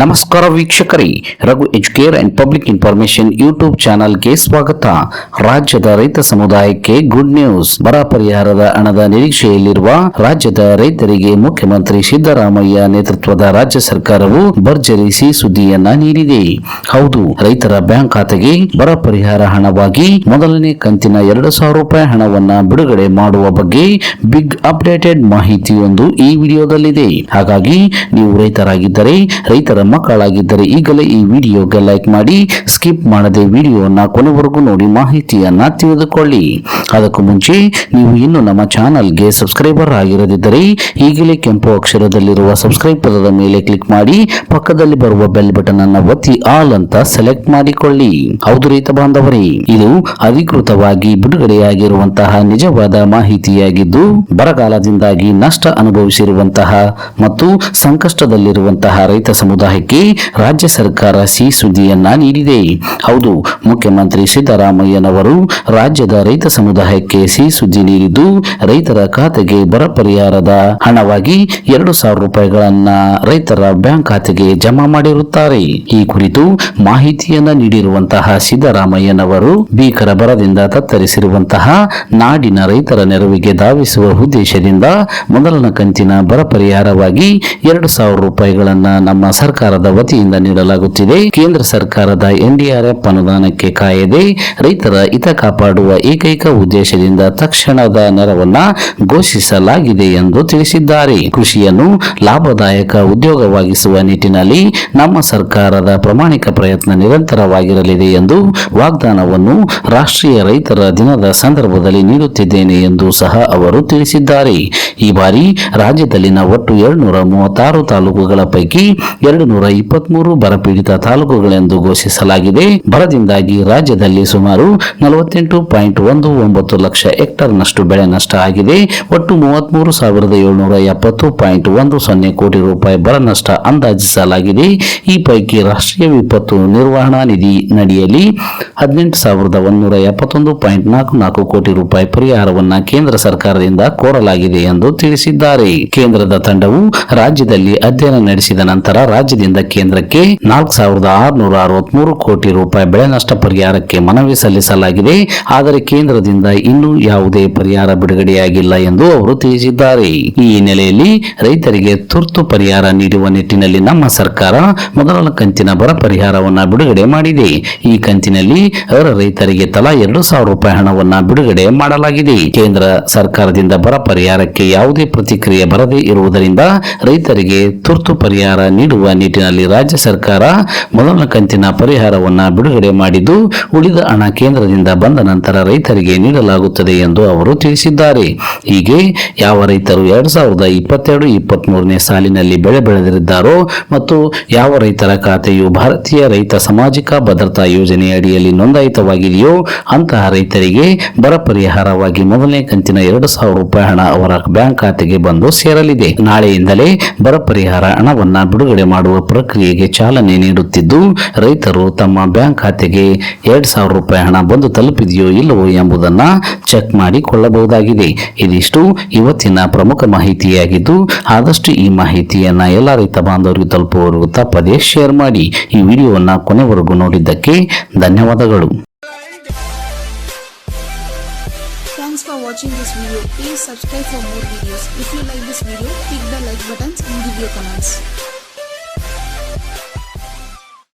ನಮಸ್ಕಾರ ವೀಕ್ಷಕರೇ, Raghu Educare and public information YouTube ಚಾನಲ್ಗೆ ಸ್ವಾಗತ. ರಾಜ್ಯದ ರೈತ ಸಮುದಾಯಕ್ಕೆ ಗುಡ್ ನ್ಯೂಸ್ ಬರ ಪರಿಹಾರದ ಹಣದ ನಿರೀಕ್ಷೆಯಲ್ಲಿರುವ ರಾಜ್ಯದ ರೈತರಿಗೆ ಮುಖ್ಯಮಂತ್ರಿ ಸಿದ್ದರಾಮಯ್ಯ ನೇತೃತ್ವದ ರಾಜ್ಯ ಸರ್ಕಾರವು ಭರ್ಜರಿಸಿ ಸುದ್ದಿಯನ್ನ ನೀಡಿದೆ. ಹೌದು, ರೈತರ ಬ್ಯಾಂಕ್ ಖಾತೆಗೆ ಬರ ಪರಿಹಾರ ಹಣವಾಗಿ ಮೊದಲನೇ ಕಂತಿನ ಎರಡು ಸಾವಿರ ರೂಪಾಯಿ ಹಣವನ್ನ ಬಿಡುಗಡೆ ಮಾಡುವ ಬಗ್ಗೆ ಬಿಗ್ ಅಪ್ಡೇಟೆಡ್ ಮಾಹಿತಿಯೊಂದು ಈ ವಿಡಿಯೋದಲ್ಲಿದೆ. ಹಾಗಾಗಿ ನೀವು ರೈತರಾಗಿದ್ದರೆ ರೈತರ ಮಕ್ಕಳಾಗಿದ್ದರೆ ಈಗಲೇ ಈ ವಿಡಿಯೋಗೆ ಲೈಕ್ ಮಾಡಿ, ಸ್ಕಿಪ್ ಮಾಡದೆ ವಿಡಿಯೋನ ಕೊನೆವರೆಗೂ ನೋಡಿ ಮಾಹಿತಿಯನ್ನ ತಿಳಿದುಕೊಳ್ಳಿ. ಅದಕ್ಕೂ ಮುಂಚೆ, ನೀವು ಇನ್ನು ನಮ್ಮ ಚಾನಲ್ಗೆ ಸಬ್ಸ್ಕ್ರೈಬರ್ ಆಗಿರದಿದ್ದರೆ ಈಗಲೇ ಕೆಂಪು ಅಕ್ಷರದಲ್ಲಿರುವ ಸಬ್ಸ್ಕ್ರೈಬ್ ಪದದ ಮೇಲೆ ಕ್ಲಿಕ್ ಮಾಡಿ, ಪಕ್ಕದಲ್ಲಿ ಬರುವ ಬೆಲ್ ಬಟನ್ ಅನ್ನು ಒತ್ತಿ ಆಲ್ ಅಂತ ಸೆಲೆಕ್ಟ್ ಮಾಡಿಕೊಳ್ಳಿ. ಹೌದು ರೈತ ಬಾಂಧವರೇ, ಇದು ಅಧಿಕೃತವಾಗಿ ಬಿಡುಗಡೆಯಾಗಿರುವಂತಹ ನಿಜವಾದ ಮಾಹಿತಿಯಾಗಿದ್ದು, ಬರಗಾಲದಿಂದಾಗಿ ನಷ್ಟ ಅನುಭವಿಸಿರುವಂತಹ ಮತ್ತು ಸಂಕಷ್ಟದಲ್ಲಿರುವಂತಹ ರೈತ ಸಮುದಾಯಕ್ಕೆ ರಾಜ್ಯ ಸರ್ಕಾರ ಸಿ ಸುದ್ದಿಯನ್ನ ನೀಡಿದೆ. ಹೌದು, ಮುಖ್ಯಮಂತ್ರಿ ಸಿದ್ದರಾಮಯ್ಯನವರು ರಾಜ್ಯದ ರೈತ ಸಮುದಾಯಕ್ಕೆ ಸಿ ಸುದ್ದಿ ನೀಡಿದ್ದು ರೈತರ ಖಾತೆಗೆ ಬರ ಪರಿಹಾರದ ಹಣವಾಗಿ ಎರಡು ಸಾವಿರ ರೂಪಾಯಿಗಳನ್ನ ರೈತರ ಬ್ಯಾಂಕ್ ಖಾತೆಗೆ ಜಮಾ ಮಾಡಿರುತ್ತಾರೆ. ಈ ಕುರಿತು ಮಾಹಿತಿಯನ್ನ ನೀಡಿರುವಂತಹ ಸಿದ್ದರಾಮಯ್ಯನವರು ಭೀಕರ ಬರದಿಂದ ತತ್ತರಿಸಿರುವಂತಹ ನಾಡಿನ ರೈತರ ನೆರವಿಗೆ ಧಾವಿಸುವ ಉದ್ದೇಶದಿಂದ ಮೊದಲನ ಕಂತಿನ ಬರ ಪರಿಹಾರವಾಗಿ ಎರಡು ಸಾವಿರ ರೂಪಾಯಿಗಳನ್ನ ನಮ್ಮ ಸರ್ಕಾರದ ವತಿಯಿಂದ ನೀಡಲಾಗುತ್ತಿದೆ. ಕೇಂದ್ರ ಸರ್ಕಾರದ ಎನ್ಡಿಆರ್ಎಫ್ ಅನುದಾನಕ್ಕೆ ಕಾಯದೆ ರೈತರ ಹಿತ ಕಾಪಾಡುವ ಏಕೈಕ ಉದ್ದೇಶದಿಂದ ತಕ್ಷಣದ ನೆರವನ್ನ ಘೋಷಿಸಲಾಗಿದೆ ಎಂದು ತಿಳಿಸಿದ್ದಾರೆ. ಕೃಷಿಯನ್ನು ಲಾಭದಾಯಕ ಉದ್ಯೋಗವಾಗಿಸುವ ನಿಟ್ಟಿನಲ್ಲಿ ನಮ್ಮ ಸರ್ಕಾರದ ಪ್ರಾಮಾಣಿಕ ಪ್ರಯತ್ನ ನಿರಂತರವಾಗಿರಲಿದೆ ಎಂದು ವಾಗ್ದಾನವನ್ನು ರಾಷ್ಟ್ರೀಯ ರೈತರ ದಿನದ ಸಂದರ್ಭದಲ್ಲಿ ನೀಡುತ್ತಿದ್ದೇನೆ ಎಂದು ಸಹ ಅವರು ತಿಳಿಸಿದ್ದಾರೆ. ಈ ಬಾರಿ ರಾಜ್ಯದಲ್ಲಿನ ಒಟ್ಟು ಎರಡುನೂರ ಮೂವತ್ತಾರು ತಾಲೂಕುಗಳ ಪೈಕಿ ಎರಡು ನೂರ ಇಪ್ಪತ್ಮೂರು ಬರಪೀಡಿತ ತಾಲೂಕುಗಳೆಂದು ಘೋಷಿಸಲಾಗಿದೆ. ಬರದಿಂದಾಗಿ ರಾಜ್ಯದಲ್ಲಿ ಸುಮಾರು ನಲವತ್ತೆಂಟು ಪಾಯಿಂಟ್ ಒಂದು ಒಂಬತ್ತು ಲಕ್ಷ ಹೆಕ್ಟರ್ನಷ್ಟು ಬೆಳೆ ನಷ್ಟ ಆಗಿದೆ. ಒಟ್ಟು ಮೂವತ್ಮೂರು ಸಾವಿರದ ಏಳುನೂರ ಎಪ್ಪತ್ತು ಪಾಯಿಂಟ್ ಒಂದು ಸೊನ್ನೆ ಕೋಟಿ ರೂಪಾಯಿ ಬರ ನಷ್ಟ ಅಂದಾಜಿಸಲಾಗಿದೆ. ಈ ಪೈಕಿ ರಾಷ್ಟ್ರೀಯ ವಿಪತ್ತು ನಿರ್ವಹಣಾ ನಿಧಿ ನಡಿಯಲ್ಲಿ ಹದಿನೆಂಟು ಸಾವಿರದ ಒಂದೂರ ಪಾಯಿಂಟ್ ನಾಲ್ಕು ನಾಲ್ಕು ಕೋಟಿ ರೂಪಾಯಿ ಪರಿಹಾರವನ್ನು ಕೇಂದ್ರ ಸರ್ಕಾರದಿಂದ ಕೋರಲಾಗಿದೆ ಎಂದು ತಿಳಿಸಿದ್ದಾರೆ. ಕೇಂದ್ರದ ತಂಡವು ರಾಜ್ಯದಲ್ಲಿ ಅಧ್ಯಯನ ನಡೆಸಿದ ನಂತರ ರಾಜ್ಯದಿಂದ ಕೇಂದ್ರಕ್ಕೆ ನಾಲ್ಕು ಸಾವಿರದ ಆರುನೂರ ಅರವತ್ಮೂರು ಕೋಟಿ ರೂಪಾಯಿ ಬೆಳೆ ನಷ್ಟ ಪರಿಹಾರಕ್ಕೆ ಮನವಿ ಸಲ್ಲಿಸಲಾಗಿದೆ. ಆದರೆ ಕೇಂದ್ರದಿಂದ ಇನ್ನೂ ಯಾವುದೇ ಪರಿಹಾರ ಬಿಡುಗಡೆಯಾಗಿಲ್ಲ ಎಂದು ಅವರು ತಿಳಿಸಿದ್ದಾರೆ. ಈ ಹಿನ್ನೆಲೆಯಲ್ಲಿ ರೈತರಿಗೆ ತುರ್ತು ಪರಿಹಾರ ನೀಡುವ ನಿಟ್ಟಿನಲ್ಲಿ ನಮ್ಮ ಸರ್ಕಾರ ಮೊದಲ ಕಂತಿನ ಬರ ಪರಿಹಾರವನ್ನು ಬಿಡುಗಡೆ ಮಾಡಿದೆ. ಈ ಕಂತಿನಲ್ಲಿ ಅವರ ರೈತರಿಗೆ ತಲಾ ಎರಡು ಸಾವಿರ ರೂಪಾಯಿ ಹಣವನ್ನು ಬಿಡುಗಡೆ ಮಾಡಲಾಗಿದೆ. ಕೇಂದ್ರ ಸರ್ಕಾರದಿಂದ ಬರ ಪರಿಹಾರಕ್ಕೆ ಯಾವುದೇ ಪ್ರತಿಕ್ರಿಯೆ ಬರದೇ ಇರುವುದರಿಂದ ರೈತರಿಗೆ ತುರ್ತು ಪರಿಹಾರ ನೀಡುವ ನಿಟ್ಟಿನಲ್ಲಿ ರಾಜ್ಯ ಸರ್ಕಾರ ಮೊದಲ ಕಂತಿನ ಪರಿಹಾರವನ್ನು ಬಿಡುಗಡೆ ಮಾಡಿದ್ದು, ಉಳಿದ ಹಣ ಕೇಂದ್ರದಿಂದ ಬಂದ ನಂತರ ರೈತರಿಗೆ ನೀಡಲಾಗುತ್ತದೆ ಎಂದು ಅವರು ತಿಳಿಸಿದ್ದಾರೆ. ಹೀಗೆ ಯಾವ ರೈತರು ಎರಡ್ ಸಾವಿರದ ಇಪ್ಪತ್ತೆರಡು ಇಪ್ಪತ್ತ್ ಮೂರನೇ ಸಾಲಿನಲ್ಲಿ ಬೆಳೆ ಬೆಳೆದಿದ್ದಾರೋ ಮತ್ತು ಯಾವ ರೈತರ ಖಾತೆಯು ಭಾರತೀಯ ರೈತ ಸಾಮಾಜಿಕ ಭದ್ರತಾ ಯೋಜನೆ ಅಡಿಯಲ್ಲಿ ನೋಂದಾಯಿತವಾಗಿದೆಯೋ, ಅಂತಹ ರೈತರಿಗೆ ಬರ ಪರಿಹಾರವಾಗಿ ಮೊದಲನೇ ಕಂತಿನ ಎರಡು ಸಾವಿರ ರೂಪಾಯಿ ಹಣ ಅವರ ಬ್ಯಾಂಕ್ ಖಾತೆಗೆ ಬಂದು ಸೇರಲಿದೆ. ನಾಳೆಯಿಂದಲೇ ಬರ ಪರಿಹಾರ ಹಣವನ್ನು ಬಿಡುಗಡೆ ಮಾಡುವ ಪ್ರಕ್ರಿಯೆಗೆ ಚಾಲನೆ ನೀಡುತ್ತಿದ್ದು ರೈತರು ತಮ್ಮ ಬ್ಯಾಂಕ್ ಖಾತೆಗೆ ಎರಡ್ ಸಾವಿರ ರೂಪಾಯಿ ಹಣ ಬಂದು ತಲುಪಿದೆಯೋ ಇಲ್ಲವೋ ಎಂಬುದನ್ನ ಚೆಕ್ ಮಾಡಿಕೊಳ್ಳಬಹುದಾಗಿದೆ ಇದಿಷ್ಟು ಇವತ್ತಿನ ಪ್ರಮುಖ ಮಾಹಿತಿಯಾಗಿದ್ದು ಆದಷ್ಟು ಈ ಮಾಹಿತಿಯನ್ನ ಎಲ್ಲ ರೈತ ಬಾಂಧವರಿಗೂ ತಲುಪುವವರೆಗೂ ತಪ್ಪದೇ ಶೇರ್ ಮಾಡಿ ಈ ವಿಡಿಯೋವನ್ನ ಕೊನೆವರೆಗೂ ನೋಡಿದ್ದಕ್ಕೆ ಧನ್ಯವಾದಗಳು Thanks for watching this video. Please subscribe for more videos. If you like this video, click the like buttons and give your comments.